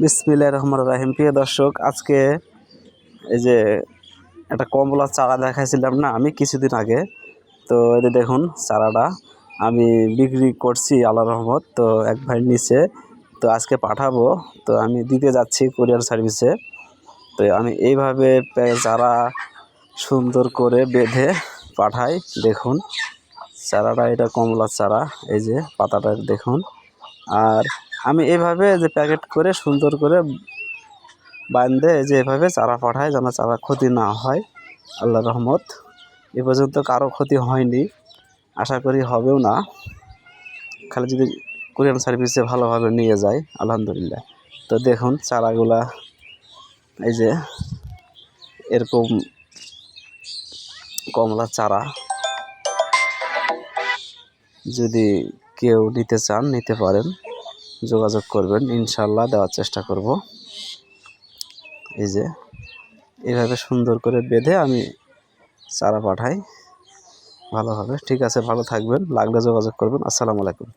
বিসমিল্লাহ রহমান রাহিম। প্রিয় দর্শক, আজকে এই যে একটা কমলা চারা দেখাইছিলাম না আমি কিছুদিন আগে, তো এই যে দেখুন চারাটা আমি বিক্রি করছি আল্লাহ রহমত, তো এক ভাই নিচে তো আজকে পাঠাবো, তো আমি দিতে যাচ্ছি কোরিয়ার সার্ভিসে। তো আমি এইভাবে চারা সুন্দর করে বেঁধে পাঠাই, দেখুন। চারাটা এটা কমলা চারা, এই যে পাতাটা দেখুন। আর আমি এভাবে যে প্যাকেট করে সুন্দর করে বান্ধে যে এভাবে চারা পাঠাই যেন চারা ক্ষতি না হয় আল্লাহ রহমত। এ পর্যন্ত কারও ক্ষতি হয়নি, আশা করি হবেও না। খালি যদি কোরিয়ান সার্ভিসে ভালোভাবে নিয়ে যায়, আলহামদুলিল্লাহ। তো দেখুন চারাগুলা, এই যে এরকম কমলা চারা। যদি কেউ নিতে চান, নিতে পারেন। যোগাযোগ করবেন ইনশাল্লাহ দেওয়ার চেষ্টা করব। এই যে, এভাবে সুন্দর করে বেঁধে আমি চারা পাঠাই। ভালোভাবে। ঠিক আছে, ভালো থাকবেন। লাগলে যোগাযোগ করবেন। আসসালামু আলাইকুম।